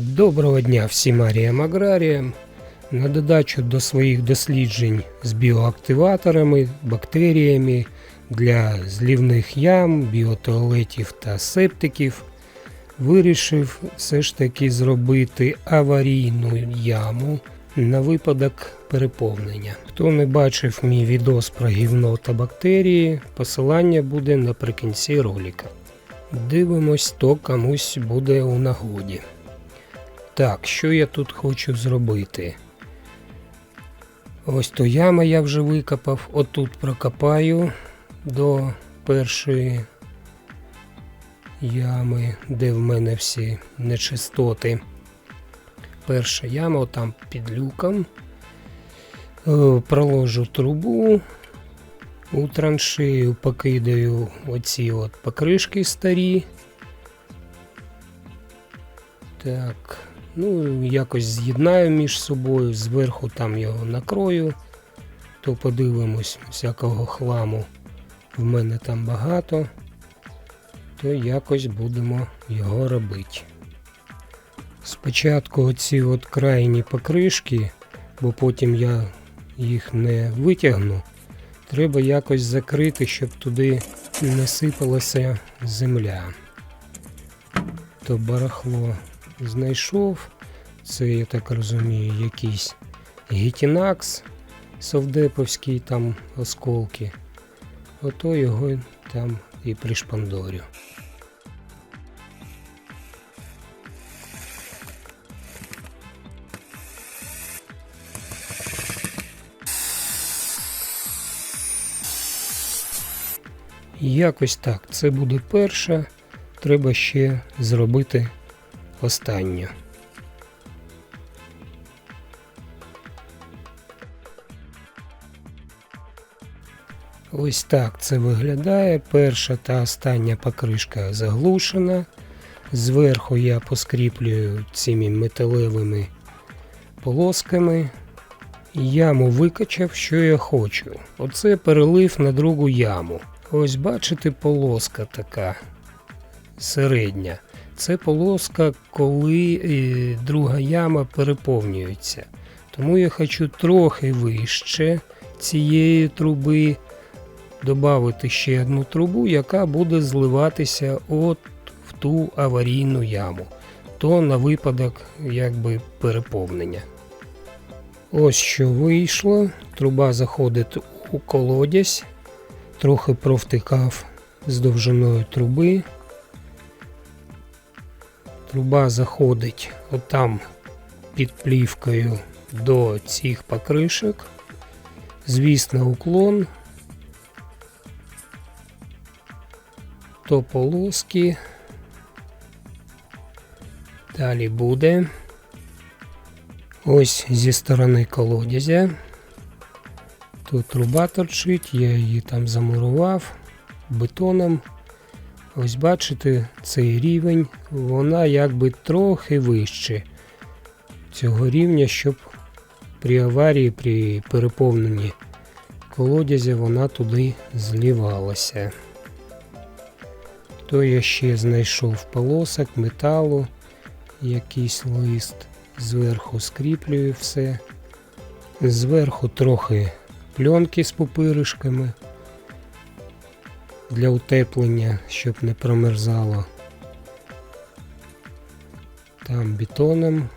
Доброго дня всім аріям аграріям. На додачу до своїх досліджень з біоактиваторами, бактеріями для злівних ям, біотуалетів та септиків вирішив все ж таки зробити аварійну яму на випадок переповнення. Хто не бачив мій відос про гівно та бактерії, посилання буде наприкінці ролика. Дивимось, то комусь буде у нагоді. Так, що я тут хочу зробити? Ось то яма я вже викопав. Отут прокопаю до першої ями, де в мене всі нечистоти. Перша яма, там під люком. Е, Проложу трубу. У траншею покидаю оці от покришки старі. Так, ну якось з'єднаю між собою, зверху там його накрою, то подивимось всякого хламу. В мене там багато, то якось будемо його робити. Спочатку оці от крайні покришки, бо потім я їх не витягну. Треба якось закрити, щоб туди не сипалася земля. То барахло знайшов. Це, я так розумію, якийсь гітінакс совдеповський там осколки. Ото його там і пришпандорю. Якось так. Це буде перша. Треба ще зробити останню. Ось так це виглядає. Перша та остання покришка заглушена. Зверху я поскріплюю цими металевими полосками. Яму викачав, що я хочу. Оце перелив на другу яму. Ось бачите, полоска така середня. Це полоска, коли е, друга яма переповнюється. Тому я хочу трохи вище цієї труби додати ще одну трубу, яка буде зливатися от в ту аварійну яму. То на випадок якби переповнення. Ось що вийшло. Труба заходить у колодязь, трохи провтикав з довжиною труби. Труба заходить отам під плівкою до цих покришок. Звісно, уклон. То полоски. Далі буде. Ось зі сторони колодязя. Тут труба торчить, я її там замурував бетоном. Ось бачите, цей рівень, вона якби трохи вище цього рівня, щоб при аварії, при переповненні колодязя вона туди злівалася. То я ще знайшов полосок, металу, якийсь лист, зверху скріплюю все. Зверху трохи пленки з пупиришками для утеплення, щоб не промерзало. Там бетоном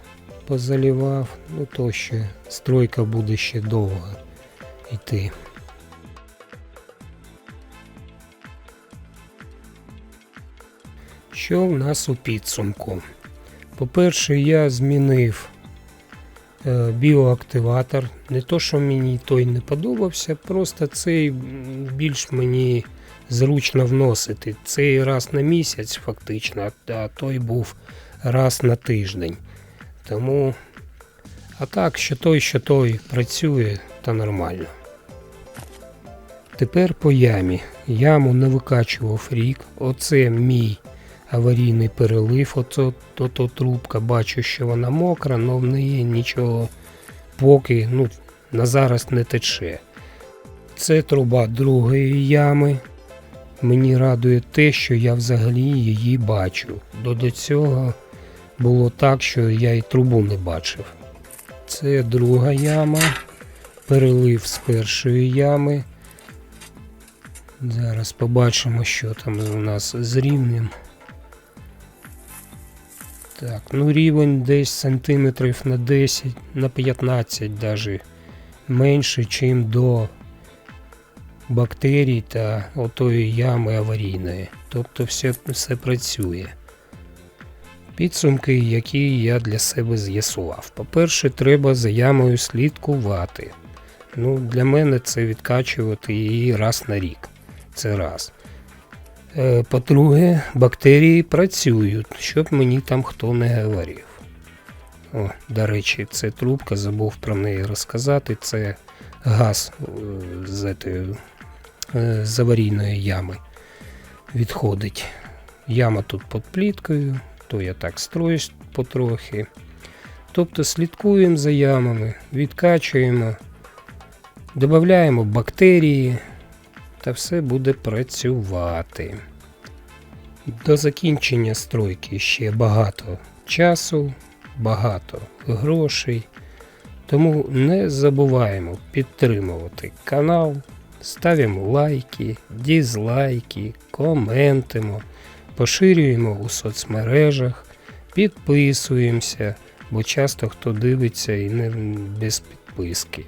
позалівав, ну то ще стройка буде ще довго йти. Що в нас у підсумку? По-перше, я змінив е, біоактиватор. Не то, що мені той не подобався, просто цей більш мені зручно вносити. Цей раз на місяць, фактично, а той був раз на тиждень. Тому, а так, що той, що той працює, то нормально. Тепер по ямі. Яму не викачував рік. Оце мій аварійний перелив. Ото то, то трубка. Бачу, що вона мокра, але в неї нічого поки ну, на зараз не тече. Це труба другої ями. Мені радує те, що я взагалі її бачу. До, цього було так, що я і трубу не бачив. Це друга яма. Перелив з першої ями. Зараз побачимо, що там у нас з рівнем. Так, ну рівень десь сантиметрів на 10, на 15 даже менше, чим до бактерій та отої ями аварійної. Тобто все, все працює. Підсумки, які я для себе з'ясував. По-перше, треба за ямою слідкувати. Ну, для мене це відкачувати її раз на рік. Це раз. Е, По-друге, бактерії працюють, щоб мені там хто не говорив. О, до речі, це трубка, забув про неї розказати. Це газ е, з, з аварійної ями відходить. Яма тут під пліткою, то я так строюсь потрохи. Тобто слідкуємо за ямами, відкачуємо, додаємо бактерії, та все буде працювати. До закінчення стройки ще багато часу, багато грошей. Тому не забуваємо підтримувати канал, ставимо лайки, дізлайки, коментимо, поширюємо у соцмережах, підписуємося, бо часто хто дивиться і не без підписки.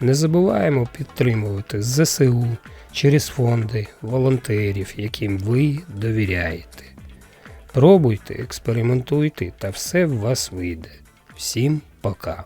Не забуваємо підтримувати ЗСУ через фонди волонтерів, яким ви довіряєте. Пробуйте, експериментуйте, та все в вас вийде. Всім пока!